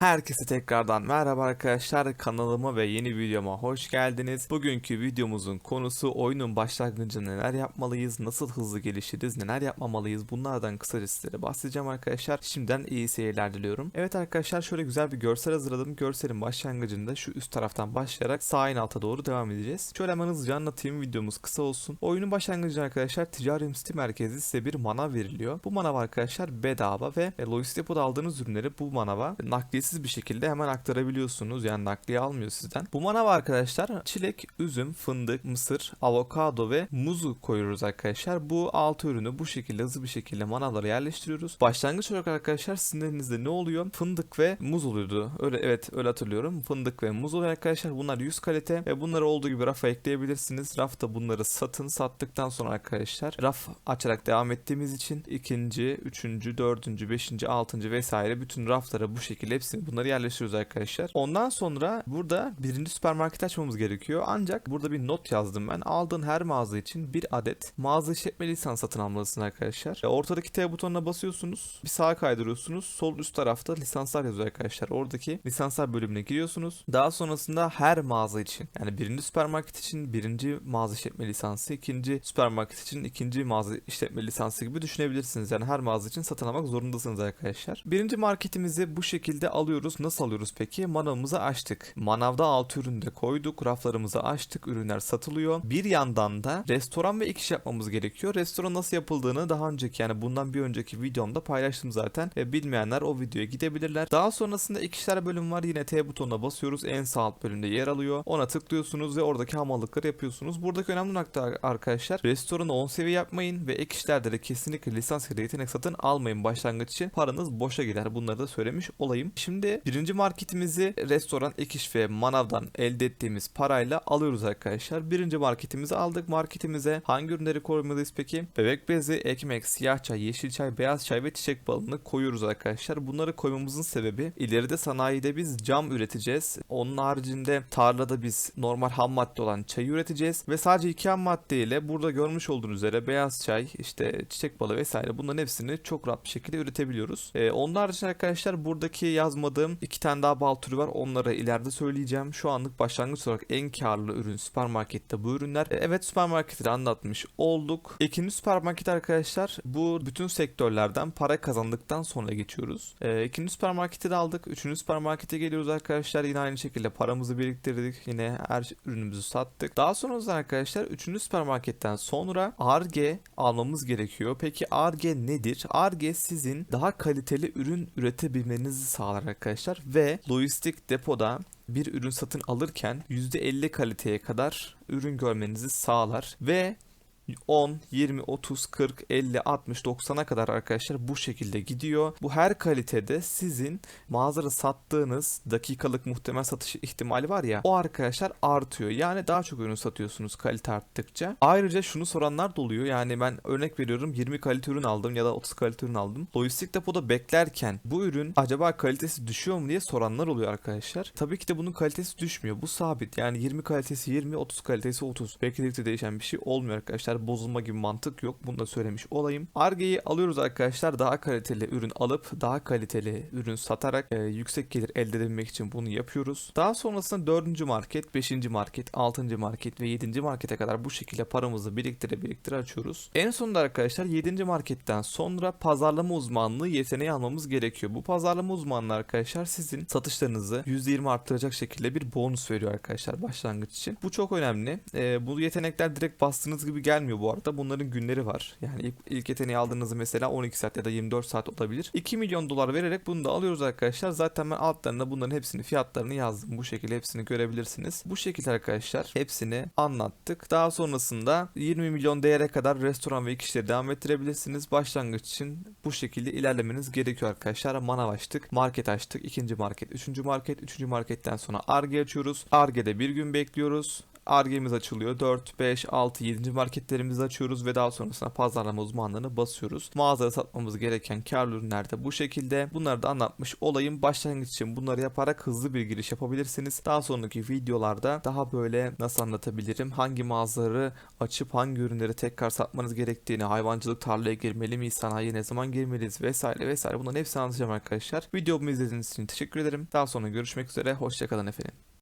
Herkese tekrardan merhaba arkadaşlar kanalıma ve yeni videoma hoş geldiniz. Bugünkü videomuzun konusu oyunun başlangıcında neler yapmalıyız, nasıl hızlı gelişiriz, neler yapmamalıyız bunlardan kısaca sizlere bahsedeceğim arkadaşlar. Şimdiden iyi seyirler diliyorum. Evet arkadaşlar şöyle güzel bir görsel hazırladım. Görselin başlangıcında şu üst taraftan başlayarak sağ en alta doğru devam edeceğiz. Şöyle hemen hızlıca anlatayım videomuz kısa olsun. Oyunun başlangıcında arkadaşlar ticari city merkezi size bir manav veriliyor. Bu manav arkadaşlar bedava ve e, lojistik depoda aldığınız ürünleri bu manava nakliyesiz bir şekilde hemen aktarabiliyorsunuz. Yani nakliye almıyor sizden. Bu manav arkadaşlar çilek, üzüm, fındık, mısır, avokado ve muzu koyuyoruz arkadaşlar. Bu altı ürünü bu şekilde hızlı bir şekilde manavlara yerleştiriyoruz. Başlangıç olarak arkadaşlar sizin ne oluyor? Fındık ve muz oluyordu. Öyle evet öyle hatırlıyorum. Fındık ve muz oluyor arkadaşlar. Bunlar 100 kalite ve bunları olduğu gibi rafa ekleyebilirsiniz. Rafta bunları satın. Sattıktan sonra arkadaşlar raf açarak devam ettiğimiz için ikinci, üçüncü, dördüncü, beşinci, altıncı vesaire bütün raflara bu şekilde hepsini bunları yerleştiriyoruz arkadaşlar. Ondan sonra burada birinci süpermarket açmamız gerekiyor. Ancak burada bir not yazdım ben. Aldığın her mağaza için bir adet mağaza işletme lisans satın almalısın arkadaşlar. E, Ortadaki T butonuna basıyorsunuz. Bir sağa kaydırıyorsunuz. Sol üst tarafta lisanslar yazıyor arkadaşlar. Oradaki lisanslar bölümüne giriyorsunuz. Daha sonrasında her mağaza için yani birinci süpermarket için birinci mağaza işletme lisansı, ikinci süpermarket için ikinci mağaza işletme lisansı gibi düşünebilirsiniz. Yani her mağaza için satın almak zorundasınız arkadaşlar. Birinci marketimizi bu şekilde alıyoruz. Nasıl alıyoruz peki? Manavımızı açtık. Manavda 6 ürünü de koyduk. Raflarımızı açtık. Ürünler satılıyor. Bir yandan da restoran ve ek iş yapmamız gerekiyor. Restoran nasıl yapıldığını daha önceki yani bundan bir önceki videomda paylaştım zaten. Ve bilmeyenler o videoya gidebilirler. Daha sonrasında ek işler bölüm var. Yine T butonuna basıyoruz. En sağ alt bölümde yer alıyor. Ona tıklıyorsunuz ve oradaki hamallıkları yapıyorsunuz. Buradaki önemli nokta arkadaşlar restoranı 10 seviye yapmayın ve ek işlerde de kesinlikle lisans da yetenek satın almayın başlangıç için. Paranız boşa gider. Bunları da söylemiş olayım. Şimdi birinci marketimizi restoran, ek iş ve manavdan elde ettiğimiz parayla alıyoruz arkadaşlar. Birinci marketimizi aldık. Marketimize hangi ürünleri koymalıyız peki? Bebek bezi, ekmek, siyah çay, yeşil çay, beyaz çay ve çiçek balını koyuyoruz arkadaşlar. Bunları koymamızın sebebi ileride sanayide biz cam üreteceğiz. Onun haricinde tarlada biz normal ham madde olan çayı üreteceğiz ve sadece iki ham maddeyle burada görmüş olduğunuz üzere beyaz çay, işte çiçek balı vesaire bunların hepsini çok rahat bir şekilde üretebiliyoruz. Ee, onun haricinde arkadaşlar buradaki yazmadığım iki tane daha bal türü var. Onları ileride söyleyeceğim. Şu anlık başlangıç olarak en karlı ürün süpermarkette bu ürünler. Ee, evet süpermarketi de anlatmış olduk. İkinci süpermarket arkadaşlar bu bütün sektörlerden para kazandıktan sonra geçiyoruz. Ee, ikinci süpermarketi de aldık. Üçüncü süpermarkete geliyoruz arkadaşlar. Yine aynı şekilde paramızı biriktirdik. Yine her ürünümüzü sattık. Daha sonra arkadaşlar üçüncü süpermarketten sonra ARGE almamız gerekiyor. Peki ARGE nedir? ARGE sizin daha kaliteli ürün üretebilmenizi sağlar arkadaşlar. Ve lojistik depoda bir ürün satın alırken %50 kaliteye kadar ürün görmenizi sağlar. Ve 10, 20, 30, 40, 50, 60, 90'a kadar arkadaşlar bu şekilde gidiyor. Bu her kalitede sizin mağazada sattığınız dakikalık muhtemel satış ihtimali var ya o arkadaşlar artıyor. Yani daha çok ürün satıyorsunuz kalite arttıkça. Ayrıca şunu soranlar da oluyor. Yani ben örnek veriyorum 20 kalite ürün aldım ya da 30 kalite ürün aldım. Lojistik depoda beklerken bu ürün acaba kalitesi düşüyor mu diye soranlar oluyor arkadaşlar. Tabii ki de bunun kalitesi düşmüyor. Bu sabit. Yani 20 kalitesi 20, 30 kalitesi 30. Bekledikçe değişen bir şey olmuyor arkadaşlar bozulma gibi mantık yok. Bunu da söylemiş olayım. Arge'yi alıyoruz arkadaşlar. Daha kaliteli ürün alıp daha kaliteli ürün satarak e, yüksek gelir elde edebilmek için bunu yapıyoruz. Daha sonrasında 4. market, 5. market, 6. market ve 7. markete kadar bu şekilde paramızı biriktire biriktire açıyoruz. En sonunda arkadaşlar 7. marketten sonra pazarlama uzmanlığı yeteneği almamız gerekiyor. Bu pazarlama uzmanlığı arkadaşlar sizin satışlarınızı %20 arttıracak şekilde bir bonus veriyor arkadaşlar başlangıç için. Bu çok önemli. E, bu yetenekler direkt bastığınız gibi gelmiyor bu arada. Bunların günleri var. Yani ilk, ilk yeteneği aldığınızı mesela 12 saat ya da 24 saat olabilir. 2 milyon dolar vererek bunu da alıyoruz arkadaşlar. Zaten ben altlarında bunların hepsini fiyatlarını yazdım. Bu şekilde hepsini görebilirsiniz. Bu şekilde arkadaşlar hepsini anlattık. Daha sonrasında 20 milyon değere kadar restoran ve ek işleri devam ettirebilirsiniz. Başlangıç için bu şekilde ilerlemeniz gerekiyor arkadaşlar. Manav açtık, market açtık, ikinci market, üçüncü market, üçüncü marketten sonra Arge açıyoruz. Arge'de bir gün bekliyoruz. RG'miz açılıyor. 4, 5, 6, 7. marketlerimizi açıyoruz ve daha sonrasında pazarlama uzmanlığını basıyoruz. Mağazada satmamız gereken karlı ürünler de bu şekilde. Bunları da anlatmış olayım. Başlangıç için bunları yaparak hızlı bir giriş yapabilirsiniz. Daha sonraki videolarda daha böyle nasıl anlatabilirim? Hangi mağazaları açıp hangi ürünleri tekrar satmanız gerektiğini, hayvancılık tarlaya girmeli miyiz, sanayiye ne zaman girmeliyiz vesaire vesaire bunların hepsini anlatacağım arkadaşlar. Videomu izlediğiniz için teşekkür ederim. Daha sonra görüşmek üzere. Hoşçakalın efendim.